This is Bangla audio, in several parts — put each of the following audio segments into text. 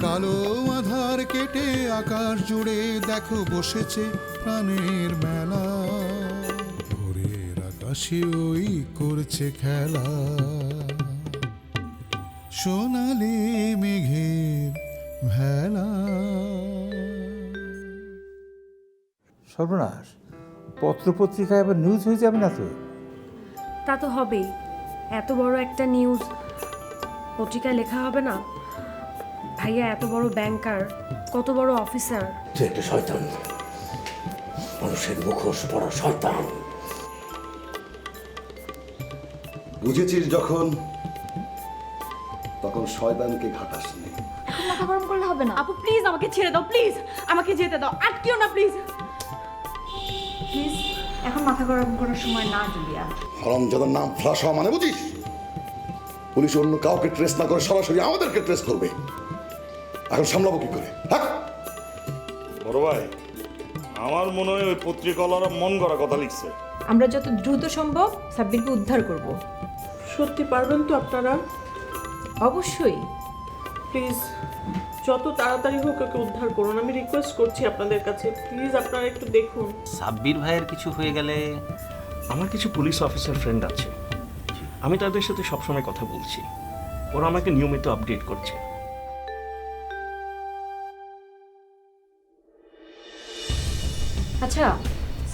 কালো আধার কেটে আকাশ জুড়ে দেখো বসেছে প্রাণের মেলা। ভোরের আকাশে ওই করছে খেলা। সোনালি মেঘের ভেলা। সর্বনাশ পত্রপত্রিকায় আবার নিউজ হয়ে যাবে না তো? তা তো হবেই। এত বড় একটা নিউজ পত্রিকায় লেখা হবে না? ভাইয়া এত বড় ব্যাংকার কত বড় অফিসার তুই একটা শয়তান। মানুষের মুখোশ পড়া শয়তান। বুঝেছিস যখন তখন শয়তানকে ঘাটাস নি। মাথা গরম করলে হবে না। আপু প্লিজ আমাকে ছেড়ে দাও প্লিজ আমাকে যেতে দাও আটকিও না প্লিজ প্লিজ এখন মাথা গরম করার সময় না জুলিয়া। হরম যাদের নাম ফ্লাশ হওয়া মানে বুঝিস? পুলিশ অন্য কাউকে ট্রেস না করে সরাসরি আমাদেরকে ট্রেস করবে। এখন সামলাবো কি করে? হ্যাঁ বড় ভাই আমার মনে হয় ওই পত্রিকাওয়ালারা মন করা কথা লিখছে। আমরা যত দ্রুত সম্ভব সাব্বিরকে উদ্ধার করব। সত্যি পারবেন তো আপনারা? অবশ্যই। প্লিজ যত তাড়াতাড়ি হোক ওকে উদ্ধার করুন। আমি রিকোয়েস্ট করছি আপনাদের কাছে। প্লিজ আপনারা একটু দেখুন। সাব্বির ভাইয়ের কিছু হয়ে গেলে? আমার কিছু পুলিশ অফিসার ফ্রেন্ড আছে। আমি তাদের সাথে সবসময় কথা বলছি। ওরা আমাকে নিয়মিত আপডেট করছে। আচ্ছা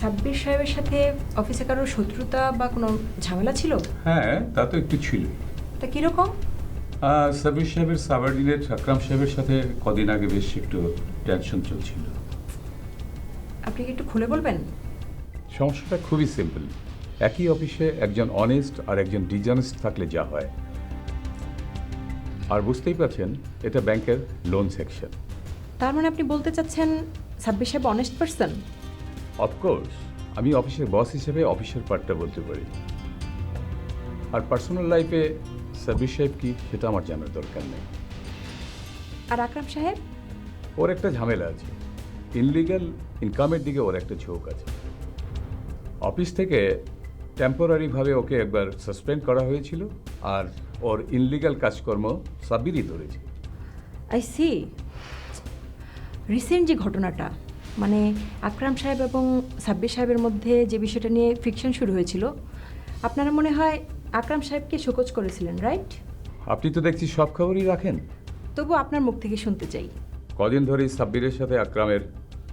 সাব্বির সাহেবের সাথে অফিসে কারোর শত্রুতা বা কোনো ঝামেলা ছিল? হ্যাঁ তা তো একটু ছিল। তা কীরকম? সাবির সাহেবের সাবার্ডিনেট আকরাম সাহেবের সাথে কদিন আগে বেশ একটু টেনশন চলছিল। আপনি কি একটু খুলে বলবেন? সমস্যাটা খুবই সিম্পল একই অফিসে একজন অনেস্ট আর একজন ডিজনেস্ট থাকলে যা হয়। আর বুঝতেই পারছেন এটা ব্যাংকের লোন সেকশন তার মানে আপনি বলতে চাচ্ছেন সাব্বির সাহেব অনেস্ট পারসন অফকোর্স আমি অফিসের বস হিসেবে অফিসের পার্টটা বলতে পারি। আর পার্সোনাল লাইফে সাবির সাহেব কি সেটা আমার জানার দরকার নেই। আর আকরাম সাহেব? ওর একটা ঝামেলা আছে। ইনলিগাল ইনকামের দিকে ওর একটা ঝোঁক আছে। অফিস থেকে টেম্পোরারিভাবে ওকে একবার সাসপেন্ড করা হয়েছিল আর ওর ইনলিগাল কাজকর্ম সাবিরই ধরেছে। আই সি রিসেন্ট যে ঘটনাটা মানে আকরাম সাহেব এবং সাব্বির সাহেবের মধ্যে যে বিষয়টা নিয়ে ফিকশন শুরু হয়েছিল আপনারা মনে হয় আকরাম সাহেবকে শোকজ করেছিলেন রাইট আপনি তো দেখছি সব খবরই রাখেন। তবু আপনার মুখ থেকে শুনতে চাই। কদিন ধরেই সাব্বিরের সাথে আকরামের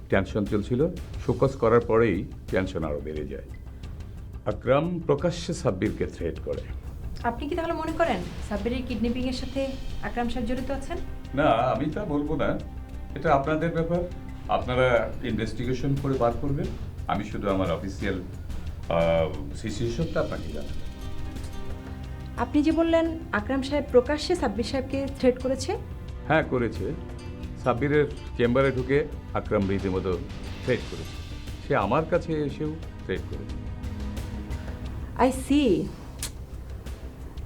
টেনশন চলছিল। শোকজ করার পরেই টেনশন আরও বেড়ে যায়। আকরাম প্রকাশ্যে সাব্বিরকে থ্রেট করে। আপনি কি তাহলে মনে করেন সাব্বিরের কিডন্যাপিংয়ের সাথে আকরাম সাহেব জড়িত আছেন? না আমি তা বলব না। এটা আপনাদের ব্যাপার। আপনারা ইনভেস্টিগেশন করে বার করবেন। আমি শুধু আমার অফিসিয়াল সিচুয়েশনটা আপনাকে জানাব। আপনি যে বললেন আকরাম সাহেব প্রকাশ্যে সাব্বির সাহেবকে থ্রেট করেছে? হ্যাঁ করেছে। সাব্বিরের চেম্বারে ঢুকে আকরাম রীতিমতো থ্রেট করেছে। সে আমার কাছে এসেও থ্রেট করেছে। আই সি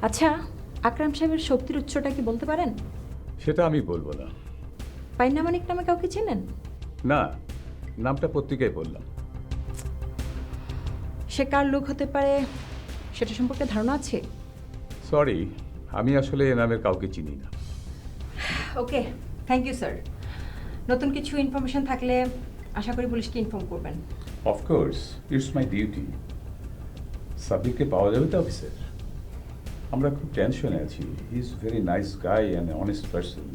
আচ্ছা আকরাম সাহেবের শক্তির উৎসটা কি বলতে পারেন? সেটা আমি বলব না। পাইনা মানিক নামে কাউকে চেনেন? না নামটা পত্রিকায় বললাম। সে কার লোক হতে পারে সেটা সম্পর্কে ধারণা আছে? সরি আমি আসলে এ নামের কাউকে চিনি না। ওকে থ্যাংক ইউ স্যার নতুন কিছু ইনফরমেশন থাকলে আশা করি পুলিশকে ইনফর্ম করবেন। Of course it's my duty সাব্বিরকে পাওয়া যাবে তো অফিসার আমরা খুব টেনশনে আছি। He is very nice guy and honest person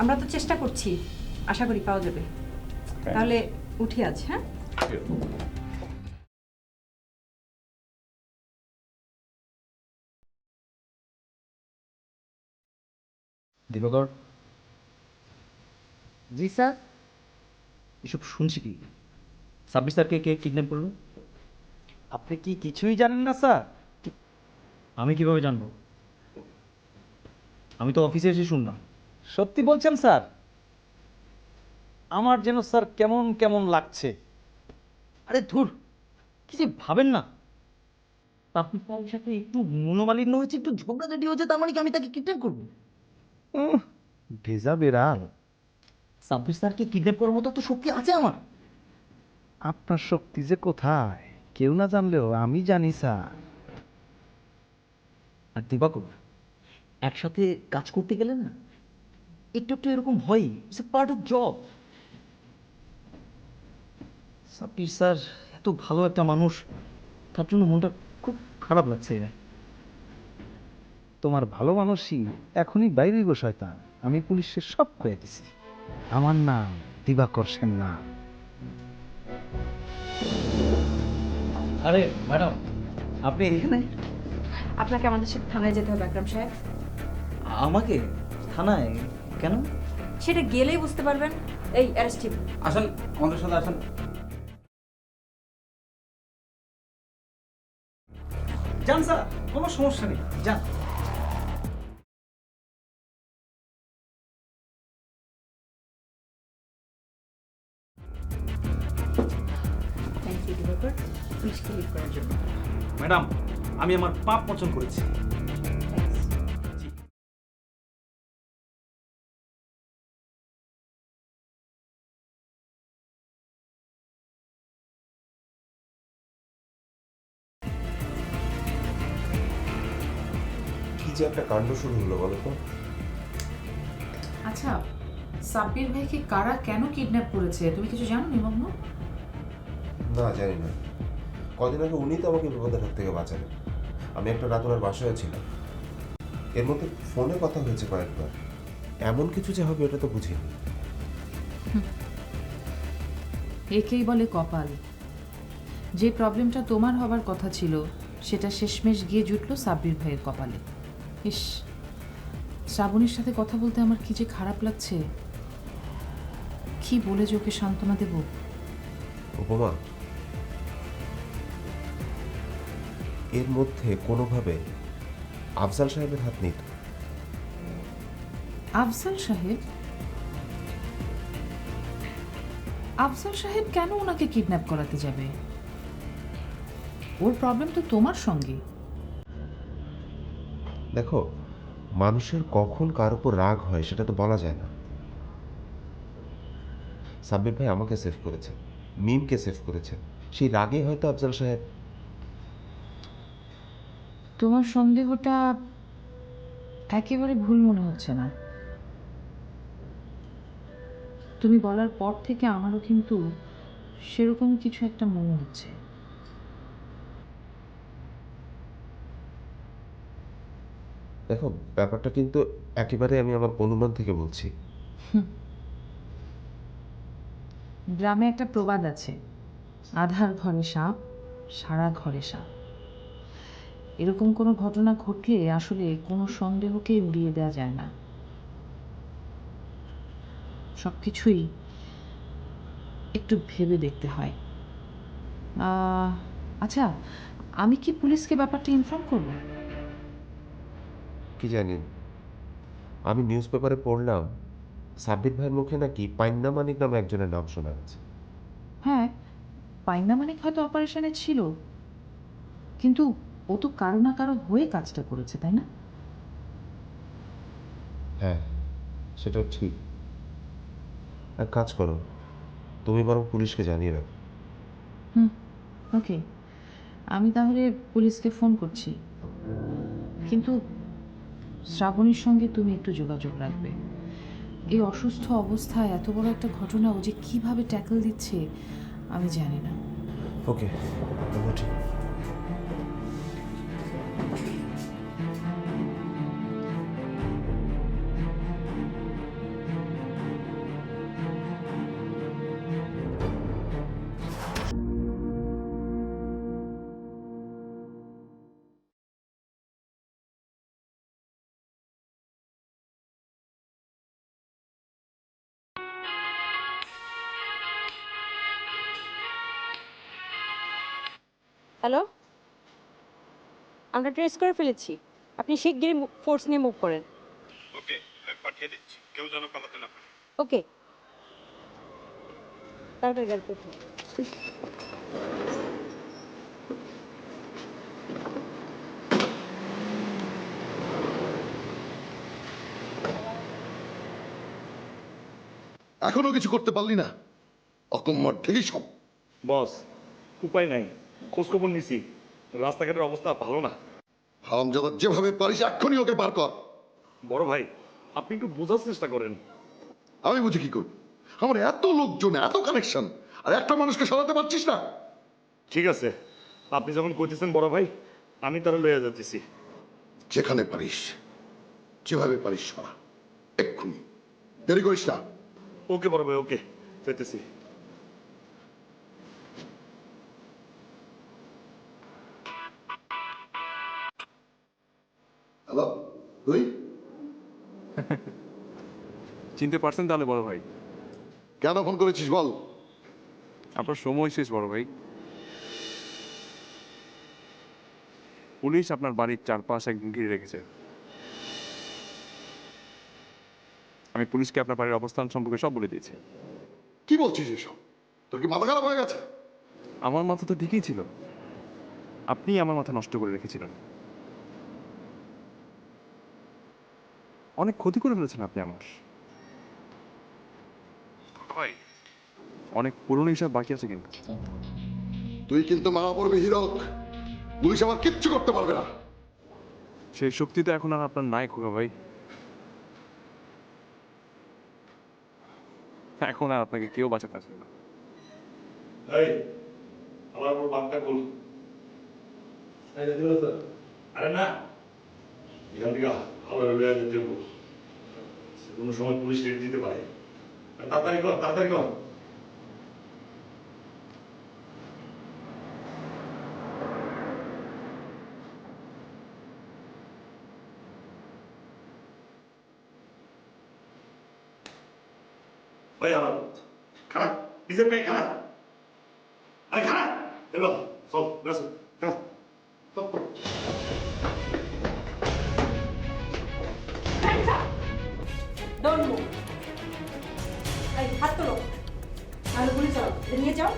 আমরা তো চেষ্টা করছি। আশা করি পাওয়া যাবে। তাহলে উঠি আজ হ্যাঁ? দিবাকর জি স্যার? এসব শুনছি কি? সাব্বির স্যারকে কে কিডন্যাপ করল আপনি কি কিছুই জানেন না স্যার? আমি কীভাবে জানব? আমি তো অফিসে এসে শুনলাম। সত্যি বলছেন স্যার? আমার যেন স্যার কেমন কেমন লাগছে। আরে ধুর কি যে ভাবেন না। আপনি তার সাথে একটু মনোমালিন্য হয়েছে একটু ঝগড়াঝাটি হয়েছে তার মানে কি আমি তাকে কিডন্যাপ করব? ভেজা বেড়াল। সাব্বির স্যারকে কিডন্যাপ করার মতো তো শক্তি আছে আমার। আপনার শক্তি যে কোথায়? কেউ না জানলেও আমি জানি স্যার। আর দিবাকর একসাথে কাজ করতে গেলে না একটু একটু এরকম হয় it's a part of job Sabbir sir এত ভালো একটা মানুষ। তার জন্য মনটা খুব খারাপ লাগছে। তোমার ভালো মানুষই এখনই বাইরে গো শয়তান। আমি পুলিশের সব কয়ে দিছি আমার নাম দিবাকর সেন না আরে ম্যাডাম আপনি এখানে? আপনাকে আমাদের সাথে থানায় যেতে হবে আকরাম সাহেব। আমাকে? থানায়? কেন? সেটা গেলেই বুঝতে পারবেন। এই অ্যারেস্টিভ। আসেন আমাদের সাথে আসেন। যান স্যার কোনো সমস্যা নেই। যান। থ্যাংক ইউ দিবাকর পুলিশকে লিড করার জন্য ম্যাডাম আমি আমার পাপ মোচন করেছি। যে একটা কাণ্ড শুরু হলো বলো তো। আচ্ছা সাব্বির ভাইকে কারা কেন কিডন্যাপ করেছে? তুমি কিছু জানো নিমগ্ন? না জানি না। কদিন আগে উনি তো আমাকে বিপদের হাত থেকে বাঁচালেন। আমি একটা রাত ওনার বাসায় ছিলাম। এর মধ্যে ফোনে কথা হয়েছে কয়েকবার। এমন কিছু যে হবে এটা তো বুঝিনি একেই বলে কপাল। যে প্রবলেমটা তোমার হবার কথা ছিল সেটা শেষমেশ গিয়ে জুটলো সাব্বির ভাইয়ের কপালে। ইস শ্রাবণীর সাথে কথা বলতে আমার কি যে খারাপ লাগছে? কি বলে যে ওকে সান্ত্বনা দেব? উপমা এর মধ্যে কোনোভাবে আফজাল সাহেবের হাত নেই আফজাল সাহেব? আফজাল সাহেব কেন ওনাকে কিডন্যাপ করাতে যাবে? ওর প্রবলেম তো তোমার সঙ্গে। দেখো, মানুষের কখন কার উপর রাগ হয় সেটা তো বলা যায় না। সাব্বির ভাই আমাকে সেভ করেছে, মিমকে সেভ করেছে। সেই রাগে হয়তো আফজাল সাহেব তোমার সন্দেহটা একেবারে ভুল মনে হচ্ছে না। তুমি বলার পর থেকে আমারও কিন্তু সেরকম কিছু একটা মনে হচ্ছে। দেখো, ব্যাপারটা কিন্তু একেবারে আমি আমার অনুমান থেকে বলছি। গ্রামে একটা প্রবাদ আছে। আধার ঘরে সাপ, সারা ঘরে সাপ। এরকম কোনো ঘটনা ঘটলে আসলে কোনো সন্দেহকেই উড়িয়ে দেওয়া যায় না। সব কিছুই একটু ভেবে দেখতে হয়। আচ্ছা আমি কি পুলিশকে ব্যাপারটা ইনফর্ম করব? কি জানি? আমি নিউজ পেপারে পড়লাম সাব্বির ভাইয়ের মুখে নাকি পাইন্না মানিক নামে একজনের নাম শোনা যাচ্ছে হ্যাঁ পাইনা মানিক হয়তো অপারেশনে ছিল। কিন্তু ও তো কারও না কারও হয়ে কাজটা করেছে তাই না? হ্যাঁ সেটা ঠিক। এক কাজ করো তুমি বরং পুলিশকে জানিয়ে রাখো। হুম ওকে আমি তাহলে পুলিশকে ফোন করছি। কিন্তু শ্রাবণীর সঙ্গে তুমি একটু যোগাযোগ রাখবে। এই অসুস্থ অবস্থায় এত বড় একটা ঘটনা ও যে কীভাবে ট্যাকল দিচ্ছে, আমি জানি না। ওকে ঠিক। হ্যালো? আমরা ট্রেস করে ফেলেছি। আপনি শিগগিরই ফোর্স নিয়ে মুভ করেন। ওকে আমি পাঠিয়ে দিচ্ছি। কেউ যেন পালাতে না পারে। ওকে। তাড়াতাড়ি গাড়ি পেছনে এখনও কিছু করতে পারলি না? অকম্মার ঢেকে সব। বস উপায় নাই। খোঁজখবর নিছি। রাস্তাঘাটের অবস্থা ভালো না। হারামজাদা যেভাবে পারিস এক্ষুনি ওকে পার কর। বড় ভাই আপনি একটু বোঝার চেষ্টা করেন। আমি বুঝি কি করি? আমার এত লোকজন এত কানেকশন আর একটা মানুষকে সরাতে পারছিস না? ঠিক আছে আপনি যখন কইতেছেন বড় ভাই আমি তারা লইয়া যাচ্ছি যেখানে পারিস যেভাবে পারিস সরা এক্ষুনি। দেরি করিস না। ওকে বড় ভাই ওকে যেতেছি তুই? চিনতে পারছেন তাহলে বড় ভাই। কেন ফোন করেছিস বল? আপনার সময় শেষ বড় ভাই। পুলিশ আপনার বাড়ির চারপাশ একদম ঘিরে রেখেছে। আমি পুলিশকে আপনার বাড়ির অবস্থান সম্পর্কে সব বলে দিয়েছি। কি বলছিস এসব? তোর কি মাথা খারাপ হয়ে গেছে? আমার মাথা তো ঠিকই ছিল। আপনি আমার মাথা নষ্ট করে রেখেছিলেন। অনেক ক্ষতি করে ফেলেছেন আপনি আমার। অনেক পুরনো হিসাব বাকি আছে কিন্তু। তুই কিন্তু মারা পড়বি হিরক। পুলিশ আমার কিচ্ছু করতে পারবে না। সেই শক্তি তো এখন আর আপনার নাই খোকা ভাই। এখন আর আপনাকে কেউ বাঁচাতে আসবে না। এই আমার উপর বাঘটা খুল। আরে না। এখান থেকে ভালো হব। কোনো সময় পুলিশ রেড দিতে পারে। তাড়াতাড়ি কর তাড়াতাড়ি কর। ওই আমার খানা নিজের পেয়ে খানা আরে খানা এবার সব বেশ নিয়ে যাও।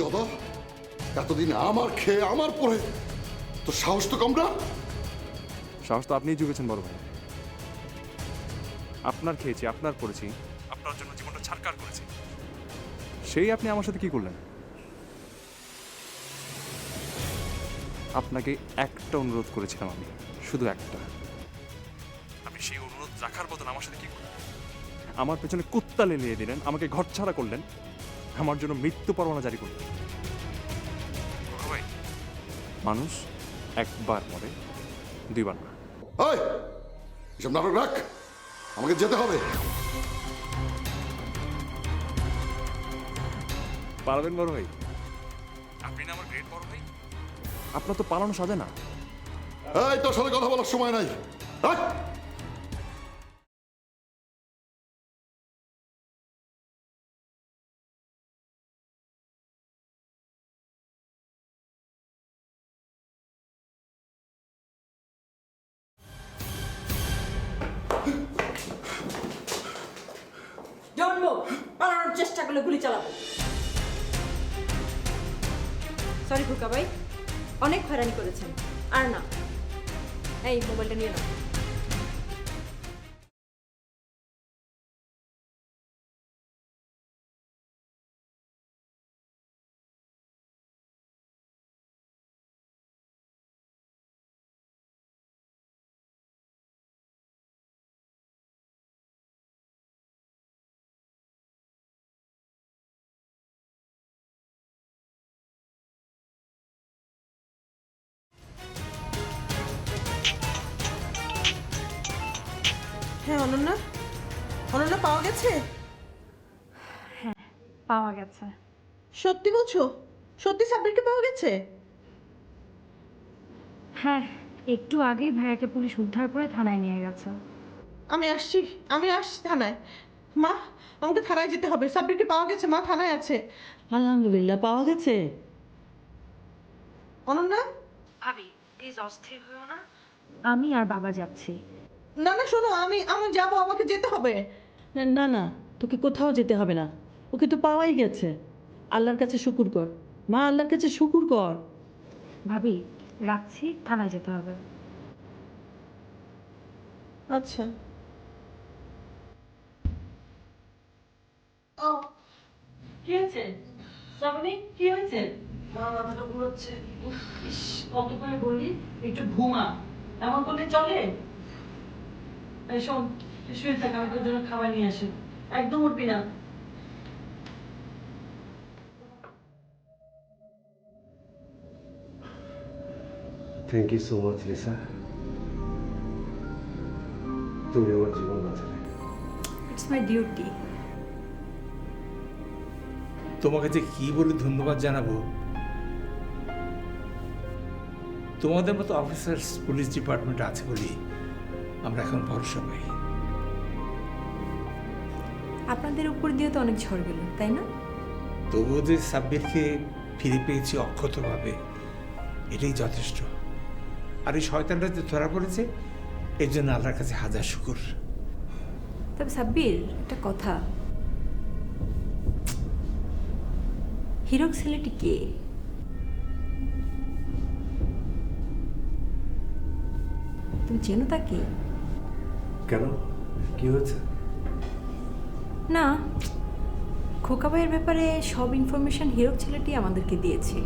জদা এতদিন আমার খেয়ে আমার পরে। তো সাহস তো কম না? সাহস তো আপনিই জুগেছেন, বড় ভাই। আপনার খেয়েছি, আপনার পড়েছি আপনার জন্য জীবনটা ছাড়কার করেছি। সেই আপনি আমার সাথে কি করলেন? আপনাকে একটা অনুরোধ করেছিলাম আমি, শুধু একটা। আপনি সেই অনুরোধ রাখার বদলে আমার সাথে কি করলেন? আমার পেছনে কুত্তা লেলিয়ে দিলেন, আমাকে ঘর ছাড়া করলেন আমার জন্য মৃত্যু পরোয়ানা জারি করলেন মানুষ একবার মরে দুইবার না। ওই এসব নাটক রাখ। আমাকে যেতে হবে। পারবেন বড় ভাই। আপনি না আমার গ্রেট বড় ভাই? আপনার তো পালানো সাজে না। এই তোর সাথে কথা বলার সময় নাই। রাখ পালানোর চেষ্টা করলে গুলি চালাবো। সরি খোকা ভাই। অনেক হয়রানি করেছেন। আর না। এই মোবাইলটা নিয়ে নাও। হ্যাঁ অনন্যা। অনন্যা পাওয়া গেছে? পাওয়া গেছে। সত্যি বলছো? সত্যি সাব্বিরকে পাওয়া গেছে? হ্যাঁ একটু আগেই ভাইয়াকে পুলিশ উদ্ধার করে থানায় নিয়ে গেছে। আমি আসছি আমি আসছি থানায়। মা আমাকে থানায় যেতে হবে। সাব্বিরকে পাওয়া গেছে মা থানায় আছে। আলহামদুলিল্লাহ পাওয়া গেছে। অনন্যা? ভাবি প্লিজ অস্থির হয়েও না। আমি আর বাবা যাচ্ছি। না না শোনো আমি আমি যাব আমাকে যেতে হবে। না না তোকে কোথাও যেতে হবে না। ওকে তো পাওয়াই গেছে। আল্লাহর কাছে শুকুর কর। মা আল্লাহর কাছে শুকুর কর। ভাবি রাখছি থানায় যেতে হবে। আচ্ছা। ও কি হয়েছে? শ্রাবণী কি হয়েছে? মা মাথাটা ঘুরোচ্ছে কত করে বলি? একটু ঘুমা। এমন করলে চলে? এই শোন শুয়ে থাক আমি তোর জন্য খাবার নিয়ে আসি। একদম উঠবি না। Thank you so much Lisa তুমি আমার জীবন বাঁচালে। ইটস মাই ডিউটি তোমাকে যে কি বলে ধন্যবাদ জানাব? তোমাদের মতো অফিসার্স পুলিশ ডিপার্টমেন্ট আছে বলি আমরা এখন ভরসা পাই। আপনাদের উপর দিয়ে তো অনেক ঝড় গেল তাই না? তবুও যে সাব্বিরকে ফিরে পেয়েছি অক্ষতভাবে এটাই যথেষ্ট। আর এই শয়তানটা যে ধরা পড়েছে এর জন্য আল্লাহর কাছে হাজার শুকুর। তবে সাব্বির একটা কথা। হিরক ছেলেটি কে? তুমি চেনো তাকে? কেন? কি হয়েছে? না খোকা ভাইয়ের ব্যাপারে সব ইনফরমেশন হিরক ছেলেটি আমাদেরকে দিয়েছে।